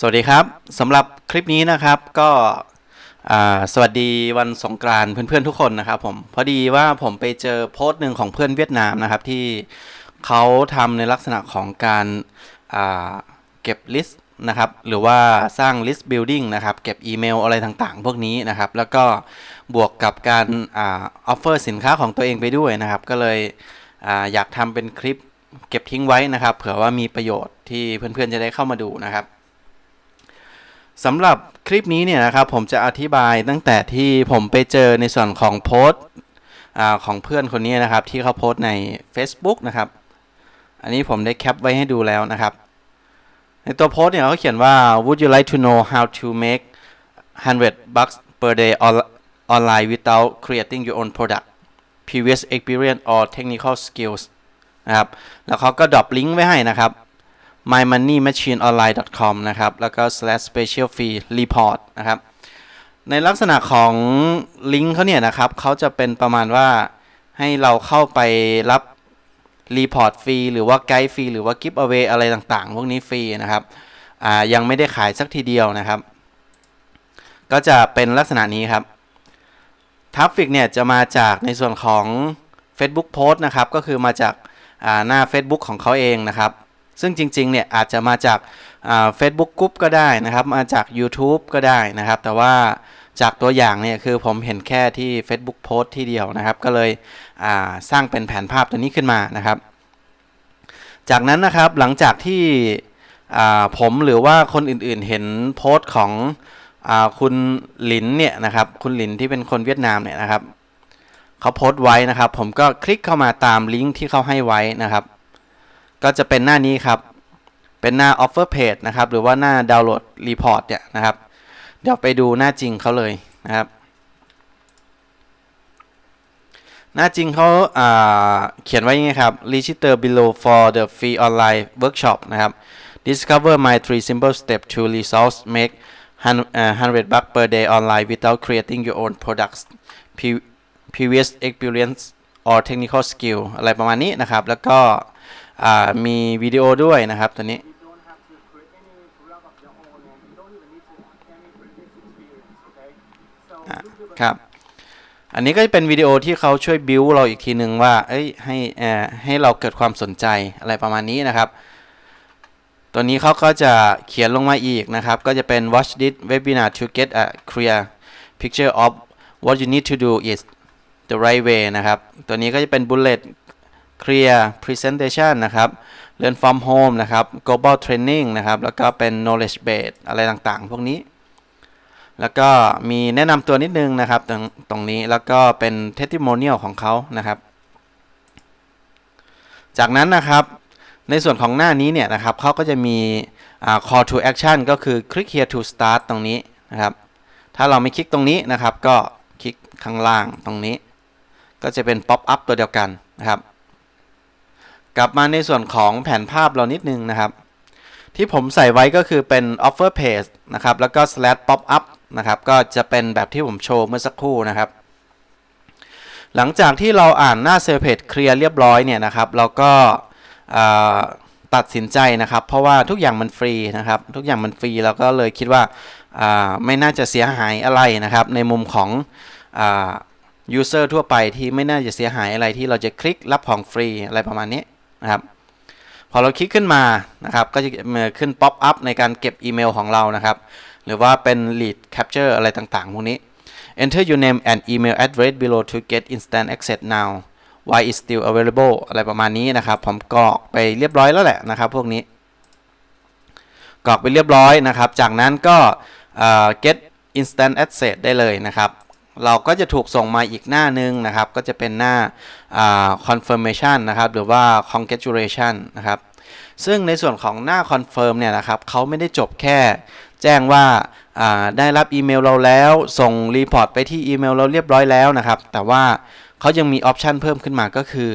สวัสดีครับสำหรับคลิปนี้นะครับก็สวัสดีวันสงกรานต์เพื่อนๆทุกคนนะครับผมพอดีว่าผมไปเจอโพสต์หนึ่งของเพื่อนเวียดนามนะครับที่เขาทำในลักษณะของการาเก็บลิสต์นะครับหรือว่าสร้าง list building นะครับเก็บอีเมลอะไรต่างๆ พวกนี้นะครับ แล้วก็บวกกับการอ่า offer สินค้าของตัวเองไปด้วยนะครับ ก็เลยออยากทำเป็นคลิปเก็บทิ้งไว้นะครับ เผื่อว่ามีประโยชน์ที่เพื่อนๆจะได้เข้ามาดูนะครับ สำหรับคลิปนี้เนี่ยนะครับผมจะอธิบายตั้งแต่ที่ผมไปเจอในส่วนของโพสต์ของเพื่อนคนนี้นะครับ ที่เขาโพสต์ใน Facebook นะครับ อันนี้ผมได้แคปไว้ให้ดูแล้วนะครับ ในตัวโพสต์เนี่ยเขาเขียนว่า would you like to know how to make 100 bucks per day online without creating your own product previous experience or technical skills นะครับ แล้วเขาก็ดรอปลิงก์ไว้ให้นะครับ mymoneymachineonline.com นะครับ แล้วก็ slash special fee report นะครับ ในลักษณะของลิงก์เขาเนี่ยนะครับเขาจะเป็นประมาณว่าให้เราเข้าไปรับรีพอร์ตฟรีหรือว่าไกด์ฟรีหรือว่ากิฟต์เอาไว้อะไรต่างๆ พวกนี้ฟรีนะครับยังไม่ได้ขายสักทีเดียวนะครับ ก็จะเป็นลักษณะนี้ครับทราฟฟิกเนี่ยจะมาจากในส่วนของ Facebook Post นะครับ ก็คือมาจากาหน้า Facebook ของเขาเองนะครับ ซึ่งจริงๆเนี่ยอาจจะมาจากเฟซบุ๊กกรุ๊ปก็ได้นะครับ มาจาก YouTube ก็ได้นะครับ แต่ว่าจากตัวอย่างเนี่ยคือผมเห็นแค่ที่ Facebook Post ที่เดียวนะครับ ก็เลยสร้างเป็นแผนภาพตัวนี้ขึ้นมานะครับ จากนั้นนะครับหลังจากที่ผมหรือว่าคนอื่นๆเห็นโพสต์ของอคุณหลินเนี่ยนะครับคุณหลินที่เป็นคนเวียดนามเนี่ยนะครับเขาโพสต์ไว้นะครับ ผมก็คลิกเข้ามาตามลิงก์ที่เขาให้ไว้นะครับ ก็จะเป็นหน้านี้ครับ เป็นหน้า offer page นะครับ หรือว่าหน้าดาวน์โหลด report เนี่ยนะครับ เดี๋ยวไปดูหน้าจริงเขาเลยนะครับ หน้าจริงเขาเขียนไว้ยังไงครับ register below for the free online workshop นะครับ discover my three simple steps to results make 100 bucks per day online without creating your own products previous experience or technical skill อะไรประมาณนี้นะครับ แล้วก็ มีวิดีโอด้วยนะครับตัวนี้ ครับ อันนี้ก็จะเป็นวิดีโอที่เขาช่วยบิวเราอีกทีหนึ่งว่า เอ้ย ให้ให้เราเกิดความสนใจอะไรประมาณนี้นะครับ ตัวนี้เขาก็จะเขียนลงมาอีกนะครับ ก็จะเป็น watch this webinar to get a clear picture of what you need to do is the right way นะครับ ตัวนี้ก็จะเป็น bullet clear presentation นะครับ learn from home นะครับ global training นะครับ แล้วก็เป็น knowledge base อะไรต่างๆ พวกนี้ แล้วก็มีแนะนำตัวนิดนึงนะครับ ตรงตรงนี้ แล้วก็เป็น testimonial ของเขานะครับ จากนั้นนะครับ ในส่วนของหน้านี้เนี่ยนะครับ เขาก็จะมี call to action ก็คือ click here to start ตรงนี้นะครับ ถ้าเราไม่คลิกตรงนี้นะครับ ก็คลิกข้างล่างตรงนี้ ก็จะเป็น pop up ตัวเดียวกันนะครับ กลับมาในส่วนของแผนภาพเรานิดนึงนะครับ ที่ผมใส่ไว้ก็คือเป็น offer page นะครับ แล้วก็ slash pop up นะครับ ก็จะเป็นแบบที่ผมโชว์เมื่อสักครู่นะครับ หลังจากที่เราอ่านหน้าเซลล์เพจเคลียร์เรียบร้อยเนี่ยนะครับ เราก็ตัดสินใจนะครับ เพราะว่าทุกอย่างมันฟรีนะครับ ทุกอย่างมันฟรีเราก็เลยคิดว่าไม่น่าจะเสียหายอะไรนะครับ ในมุมของยูเซอร์ทั่วไปที่ไม่น่าจะเสียหายอะไรที่เราจะคลิกรับของฟรีอะไรประมาณนี้ นะครับ พอเราคลิกขึ้นมานะครับก็จะขึ้นป๊อปอัพในการเก็บอีเมลของเรานะครับ หรือว่าเป็น lead capture อะไรต่างๆพวกนี้ enter your name and email address below to get instant access now why is still available อะไรประมาณนี้นะครับ ผมกรอกไปเรียบร้อยแล้วแหละนะครับ พวกนี้ กรอกไปเรียบร้อยนะครับ จากนั้นก็ get instant access ได้เลยนะครับ เราก็จะถูกส่งมาอีกหน้านึงนะครับ ก็จะเป็นหน้า confirmation นะครับ หรือว่า congratulation นะครับ ซึ่งในส่วนของหน้า confirm เนี่ยนะครับเขาไม่ได้จบแค่ แจ้งว่าได้รับอีเมลเราแล้ว ส่งรีพอร์ตไปที่อีเมลเราเรียบร้อยแล้วนะครับ แต่ว่าเขายังมีออปชันเพิ่มขึ้นมาก็คือ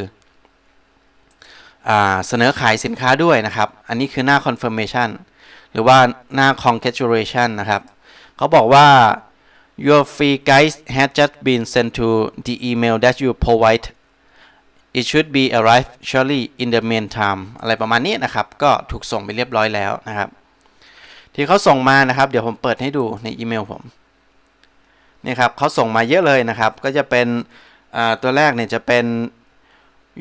อเสนอขายสินค้าด้วยนะครับ อันนี้คือหน้า confirmation หรือว่าหน้า congratulation นะครับ เขาบอกว่า your free guide has just been sent to the email that you provide it should be arrived shortly in the meantime อะไรประมาณนี้นะครับ ก็ถูกส่งไปเรียบร้อยแล้วนะครับ ที่เขาส่งมานะครับ เดี๋ยวผมเปิดให้ดูในอีเมลผมนี่ครับเขาส่งมาเยอะเลยนะครับ ก็จะเป็นตัวแรกเนี่ยจะเป็น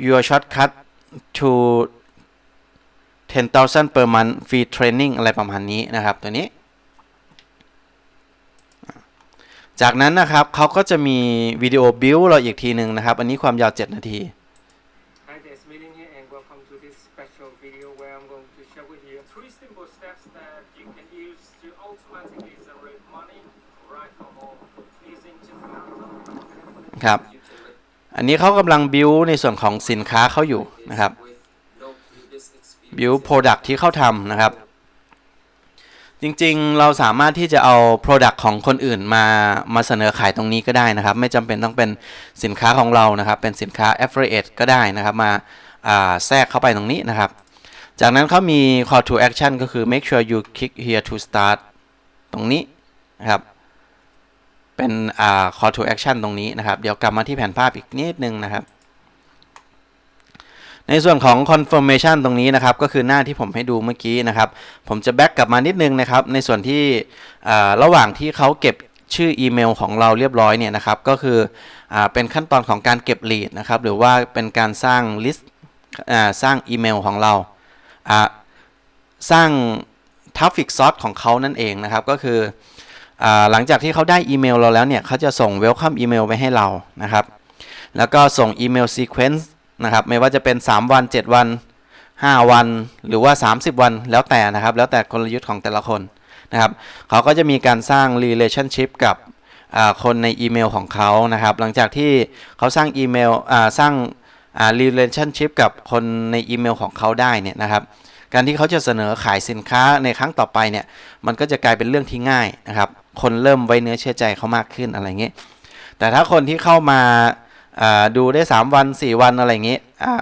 your shortcut to 10,000 per month free training อะไรประมาณนี้นะครับ ตัวนี้ จากนั้นนะครับเขาก็จะมีวิดีโอบิวเราอีกทีหนึ่งนะครับ อันนี้ความยาว 7 นาที Hi there, it's Milling here and welcome to this special video where I'm going to share with you three simple steps that you can use to automatically generate money right from home using just laptop. ครับ อันนี้เขากำลังบิวในส่วนของสินค้าเขาอยู่นะครับบิวโปรดักที่เขาทำนะครับ จริงๆ เราสามารถที่จะเอา Product ของคนอื่นมามาเสนอขายตรงนี้ก็ได้นะครับ ไม่จำเป็นต้องเป็นสินค้าของเรานะครับ เป็นสินค้า Affiliate ก็ได้นะครับมาาแทรกเข้าไปตรงนี้นะครับ จากนั้นเขามี call to action ก็คือ make sure you click here to start ตรงนี้นะครับ เป็น call to action ตรงนี้นะครับ เดี๋ยวกลับมาที่แผนภาพอีกนิดนึงนะครับ ในส่วนของ confirmation ตรงนี้นะครับ ก็คือหน้าที่ผมให้ดูเมื่อกี้นะครับ ผมจะแบ็กกลับมานิดนึงนะครับ ในส่วนที่ระหว่างที่เขาเก็บชื่ออีเมลของเราเรียบร้อยเนี่ยนะครับ ก็คืออเป็นขั้นตอนของการเก็บ lead นะครับ หรือว่าเป็นการสร้าง list อ่าสร้างอีเมลของเราสร้าง traffic source ของเขานั่นเองนะครับ ก็คืออหลังจากที่เขาได้อีเมลเราแล้วเนี่ยเขาจะส่ง welcome email ไปให้เรานะครับ แล้วก็ส่งอีเมล sequence น นะครับ ไม่ว่าจะเป็น 3 วัน 7 วัน 5 วัน หรือว่า 30 วันแล้วแต่นะครับ แล้วแต่กลยุทธ์ของแต่ละคนนะครับเขาก็จะมีการสร้าง relationship กับคนในอีเมลของเขานะครับ หลังจากที่เขาสร้างอีเมลสร้างอ่า relationship กับคนในอีเมลของเขาได้เนี่ยนะครับ การที่เขาจะเสนอขายสินค้าในครั้งต่อไปเนี่ย มันก็จะกลายเป็นเรื่องที่ง่ายนะครับ คนเริ่มไว้เนื้อเชื่อใจเขามากขึ้นอะไรเงี้ยแต่ถ้าคนที่เข้ามา ดูได้ 3 วัน 4 วันอะไรเงี้ยอ่า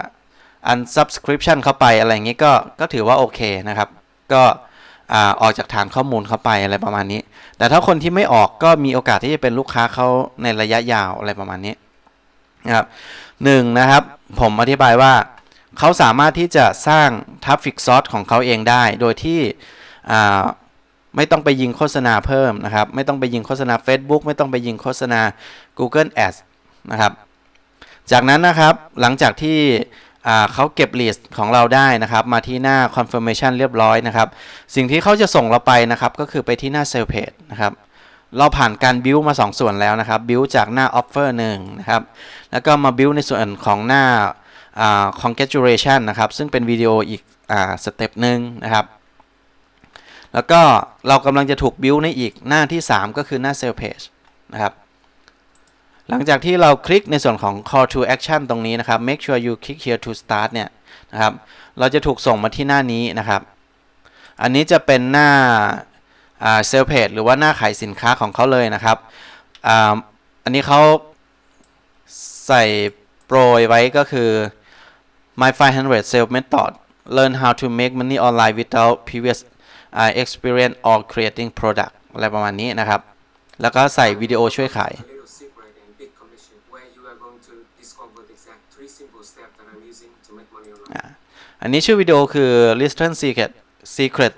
unsubscription เข้าไปอะไรเงี้ยก็ก็ถือว่าโอเคนะครับ ก็อ่าออกจากฐานข้อมูลเข้าไปอะไรประมาณนี้ แต่ถ้าคนที่ไม่ออกก็มีโอกาสที่จะเป็นลูกค้าเขาในระยะยาวอะไรประมาณนี้นะครับหนึ่งนะครับ ผมอธิบายว่าเขาสามารถที่จะสร้าง traffic source ของเขาเองได้ โดยที่อ่าไม่ต้องไปยิงโฆษณาเพิ่มนะครับ ไม่ต้องไปยิงโฆษณา Facebook ไม่ต้องไปยิงโฆษณา Google Ads นะครับ จากนั้นนะครับหลังจากที่เขาเก็บ list ของเราได้นะครับ มาที่หน้า confirmation เรียบร้อยนะครับ สิ่งที่เขาจะส่งเราไปนะครับ ก็คือไปที่หน้า sale page นะครับ เราผ่านการ build มา 2 ส่วนแล้วนะครับ build จากหน้า offer 1นะครับ แล้วก็มา build ในส่วนของหน้าอ่า congratulation นะครับ ซึ่งเป็นวิดีโออีกสเต็ปหนึ่งนะครับ แล้วก็เรากำลังจะถูก build ในอีกหน้าที่ 3 ก็คือหน้า sale page นะครับ หลังจากที่เราคลิกในส่วนของ call to action ตรงนี้นะครับ make sure you click here to start เนี่ยนะครับ เราจะถูกส่งมาที่หน้านี้นะครับ อันนี้จะเป็นหน้าอ่า sale page หรือว่าหน้าขายสินค้าของเขาเลยนะครับออันนี้เขาใส่โปรยไว้ก็คือ my 500 sales method learn how to make money online without previous experience or creating product อะไรประมาณนี้นะครับ แล้วก็ใส่วิดีโอช่วยขาย a little secret and big commission where you are going to discover the exact three simple steps that I'm using to make money online. อันนี้ชื่อวิดีโอคือ Listen Secret Secret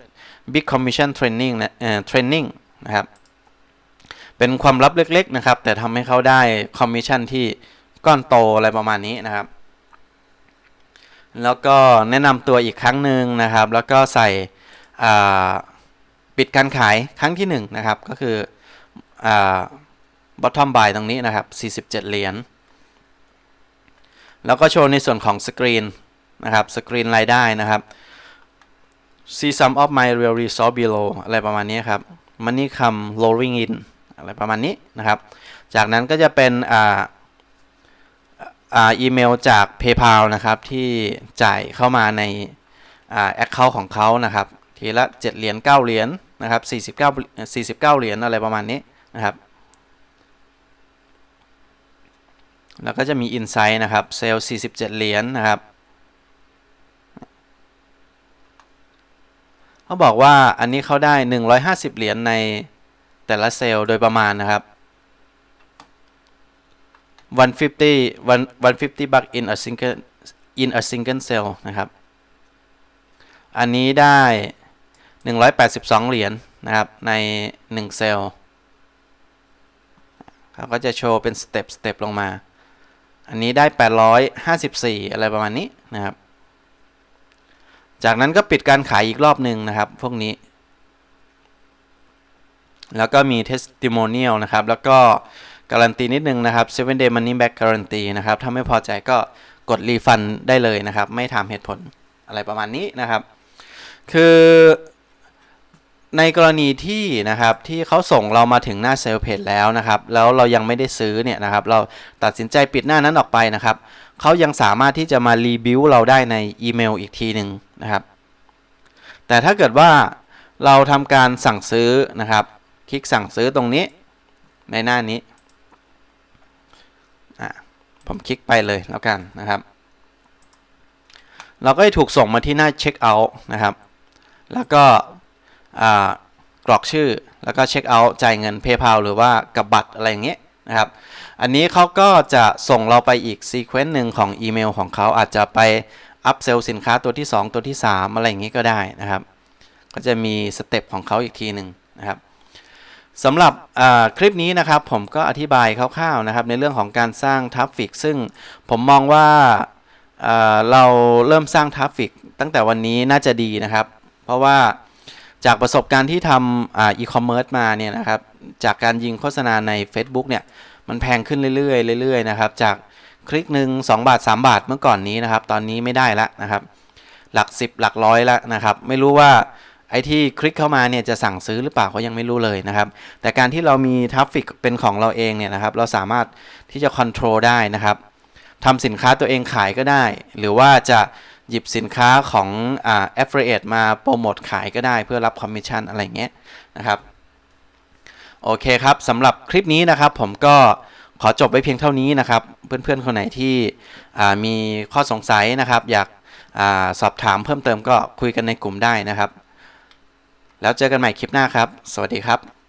Big Commission Training นะเอ่อ Training นะครับ เป็นความลับเล็ก ๆ นะครับ แต่ทำให้เขาได้คอมมิชชั่นที่ก้อนโตอะไรประมาณนี้นะครับ แล้วก็แนะนำตัวอีกครั้งหนึ่งนะครับ แล้วก็ใส่ปิดการขายครั้งที่หนึ่งนะครับ ก็คืออ bottom buy ตรงนี้นะครับ 47 เหรียญ แล้วก็โชว์ในส่วนของสกรีน นะครับสกรีนรายได้นะครับ see some of my real result below อะไรประมาณนี้ครับ money come rolling in อะไรประมาณนี้นะครับ จากนั้นก็จะเป็นอ่าอ่าอีเมลจาก PayPal นะครับ ที่จ่ายเข้ามาในอ่า account ของเขานะครับ ทีละ 7 เหรียญ 9 เหรียญนะครับ49 49 เหรียญอะไรประมาณนี้นะครับ แล้วก็จะมี Insight นะครับเซลล์47 เหรียญนะครับ เขาบอกว่าอันนี้เขาได้ 150 เหรียญในแต่ละเซลล์โดยประมาณนะครับ 150 150 buck in a single in a single cell นะครับ อันนี้ได้ 182 เหรียญนะครับใน 1 เซลล์เขาก็จะโชว์เป็นสเต็ปสเต็ปลงมา อันนี้ได้ 854 อะไรประมาณนี้นะครับ จากนั้นก็ปิดการขายอีกรอบหนึ่งนะครับ พวกนี้ แล้วก็มี testimonial นะครับ แล้วก็การันตีนิดนึงนะครับ7 day money back guarantee นะครับ ถ้าไม่พอใจก็กดรีฟันได้เลยนะครับ ไม่ถามเหตุผลอะไรประมาณนี้นะครับ คือในกรณีที่นะครับที่เขาส่งเรามาถึงหน้าเซลล์เพจแล้วนะครับ แล้วเรายังไม่ได้ซื้อเนี่ยนะครับ เราตัดสินใจปิดหน้านั้นออกไปนะครับ เขายังสามารถที่จะมารีบิวเราได้ในอีเมลอีกทีหนึ่งนะครับ แต่ถ้าเกิดว่าเราทำการสั่งซื้อนะครับ คลิกสั่งซื้อตรงนี้ในหน้านี้อะผมคลิกไปเลยแล้วกันนะครับ เราก็จะถูกส่งมาที่หน้าเช็คเอาท์นะครับ แล้วก็อ่ากรอกชื่อแล้วก็เช็คเอาท์จ่ายเงิน PayPal หรือว่ากับบัตรอะไรอย่างเงี้ยนะครับ อันนี้เขาก็จะส่งเราไปอีกซีเควนต์หนึ่งของอีเมลของเขาอาจจะไปอัพเซลสินค้าตัวที่ 2 ตัวที่ 3 อะไรอย่างงี้ก็ได้นะครับ ก็จะมีสเต็ปของเขาอีกทีหนึ่งนะครับสำหรับคลิปนี้นะครับผมก็อธิบายคร่าวๆนะครับ ในเรื่องของการสร้างทัฟฟิกซึ่งผมมองว่าอ่าเราเริ่มสร้างทัฟฟิกตั้งแต่วันนี้น่าจะดีนะครับ เพราะว่า จากประสบการณ์ที่ทำอีคอมเมิร์ซมาเนี่ยนะครับ จากการยิงโฆษณาใน Facebook เนี่ย มันแพงขึ้นเรื่อยๆเรื่อยๆนะครับ จากคลิกหนึ่ง2บาท 3 บาทเมื่อก่อนนี้นะครับ ตอนนี้ไม่ได้ละนะครับ หลัก 10 หลักร้อยล้วนะครับ ไม่รู้ว่าไอ้ที่คลิกเข้ามาเนี่ยจะสั่งซื้อหรือเปล่าเขายังไม่รู้เลยนะครับ แต่การที่เรามีทัฟฟิกเป็นของเราเองเนี่ยนะครับ เราสามารถที่จะค o n t r o l ได้นะครับทำสินค้าตัวเองขายก็ได้ หรือว่าจะ หยิบสินค้าของอ่า affiliate มาโปรโมทขายก็ได้เพื่อรับคอมมิชชั่นอะไรเงี้ยนะครับ โอเคครับสำหรับคลิปนี้นะครับ ผมก็ขอจบไว้เพียงเท่านี้นะครับ เพื่อนๆคนไหนที่มีข้อสงสัยนะครับ อยากอาสอบถามเพิ่มเติมก็คุยกันในกลุ่มได้นะครับ แล้วเจอกันใหม่คลิปหน้าครับ สวัสดีครับ